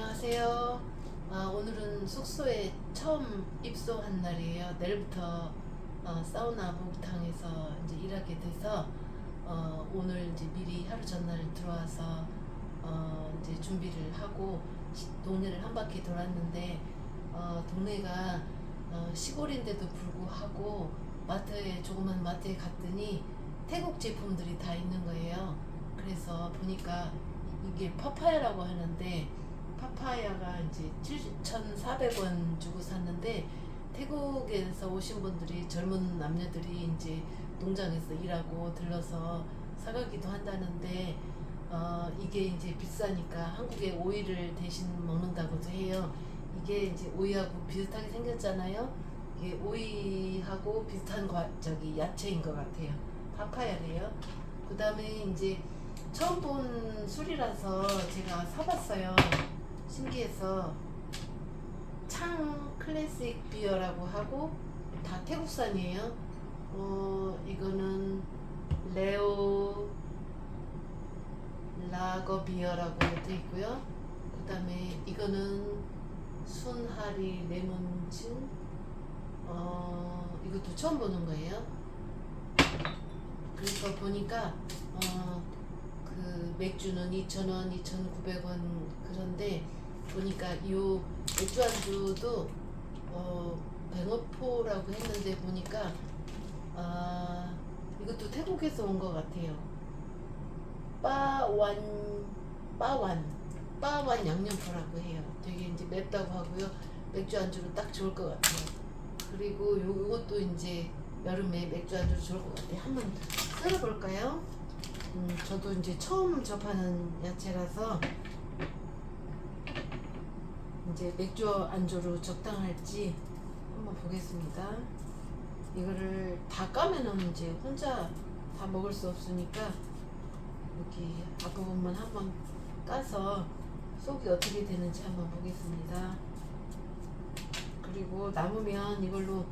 안녕하세요. 아, 오늘은 숙소에 처음 입소한 날이에요. 내일부터 어, 사우나 목욕탕에서 이제 일하게 돼서 어, 오늘 이제 미리 하루 전날 들어와서 어, 이제 준비를 하고 시- 동네를 한 바퀴 돌았는데 어, 동네가 어, 시골인데도 불구하고 마트에 조그만 마트에 갔더니 태국 제품들이 다 있는 거예요. 그래서 보니까 이게 파파야라고 하는데 파파야가 이제 7,400원 주고 샀는데 태국에서 오신 분들이 젊은 남녀들이 이제 농장에서 일하고 들러서 사가기도 한다는데 어 이게 이제 비싸니까 한국에 오이를 대신 먹는다고도 해요. 이게 이제 오이하고 비슷하게 생겼잖아요. 이게 오이하고 비슷한 과, 저기 야채인 것 같아요. 파파야래요. 그 다음에 이제 처음 본 술이라서 제가 사봤어요. 신기해서 창 클래식 비어라고 하고 다 태국산이에요. 어 이거는 레오 라거 비어라고 돼 있고요. 그 다음에 이거는 순하리 레몬진 어 이것도 처음 보는 거예요. 그래서 보니까 어, 그 맥주는 2,000원, 2,900원 그런데 보니까 이 맥주 안주도 어, 뱅어포라고 했는데 보니까 아 이것도 태국에서 온 것 같아요. 빠완 빠완 빠완 양념포라고 해요. 되게 이제 맵다고 하고요. 맥주 안주로 딱 좋을 것 같아요. 그리고 요, 요것도 이제 여름에 맥주 안주로 좋을 것 같아요. 한번 썰어볼까요? 음, 저도 이제 처음 접하는 야채라서 이제 맥주 안주로 적당할지 한번 보겠습니다. 이거를 다 까면은 이제 혼자 다 먹을 수 없으니까 여기 앞부분만 한번 까서 속이 어떻게 되는지 한번 보겠습니다. 그리고 남으면 이걸로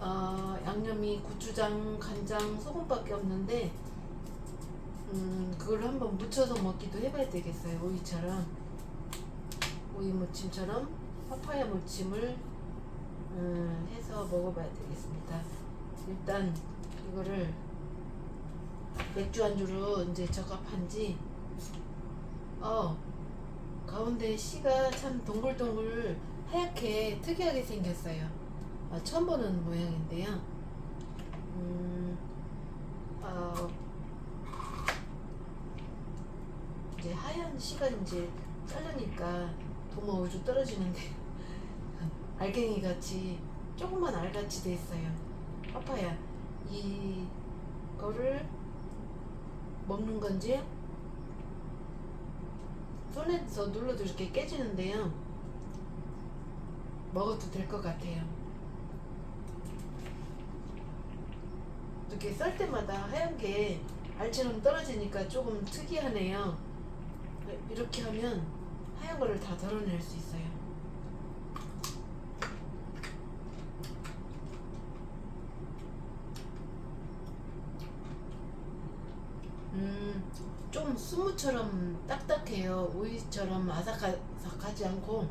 어, 양념이 고추장, 간장, 소금밖에 없는데 음, 그걸 한번 무쳐서 먹기도 해봐야 되겠어요. 오이처럼 오이 무침처럼 파파야 무침을 음, 해서 먹어봐야 되겠습니다. 일단 이거를 맥주 안주로 이제 적합한지 어 가운데 씨가 참 동글동글 하얗게 특이하게 생겼어요. 아, 처음 보는 모양인데요. 음, 어, 이제 하얀 씨가 이제 자르니까 도마 우주 떨어지는데 알갱이 같이 조금만 알같이 돼 있어요. 파파야 이거를 먹는 건지 손에서 눌러도 이렇게 깨지는데요. 먹어도 될 것 같아요. 이렇게 썰 때마다 하얀 게 알처럼 떨어지니까 조금 특이하네요. 이렇게 하면 하얀 거를 다 덜어낼 수 있어요. 음, 좀 스무처럼 딱딱해요. 오이처럼 아삭아삭하지 않고.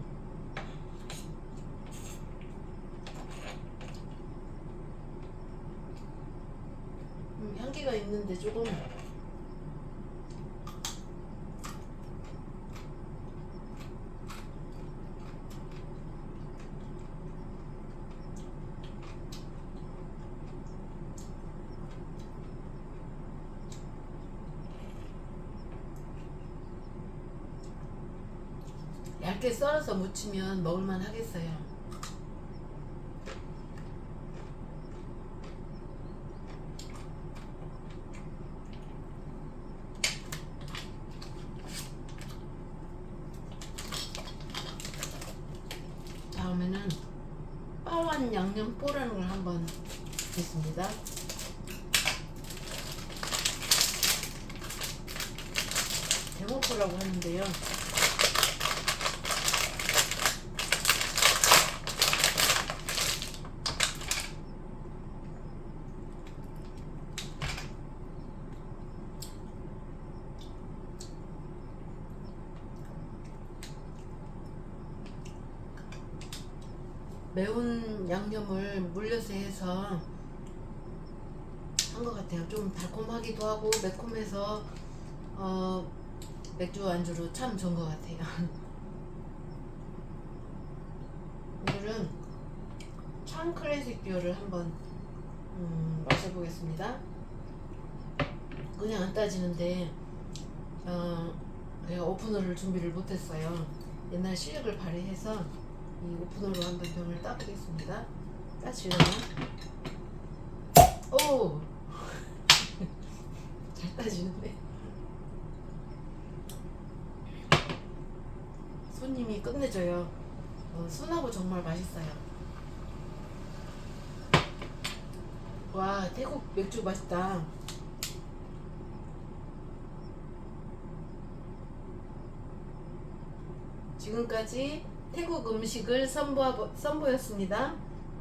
음, 향기가 있는데 조금 얇게 썰어서 무치면 먹을만 하겠어요. 다음에는 빠완 양념 뽀라는 걸 한번 보겠습니다. 대모포라고 하는데요. 매운 양념을 물엿에 해서 한 것 같아요. 좀 달콤하기도 하고 매콤해서 어, 맥주 안주로 참 좋은 것 같아요. 오늘은 창 클래식 뷰를 한번 음, 마셔보겠습니다. 그냥 안 따지는데 어, 제가 오프너를 준비를 못했어요. 옛날 실력을 발휘해서 이 오프너로 한번 병을 따보겠습니다. 따지려나? 오! 잘 따지는데. 손님이 끝내줘요. 어, 순하고 정말 맛있어요. 와, 태국 맥주 맛있다. 지금까지 태국 음식을 선보아, 선보였습니다.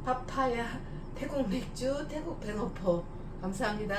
파파야, 태국 맥주, 태국 뱅어포. 감사합니다.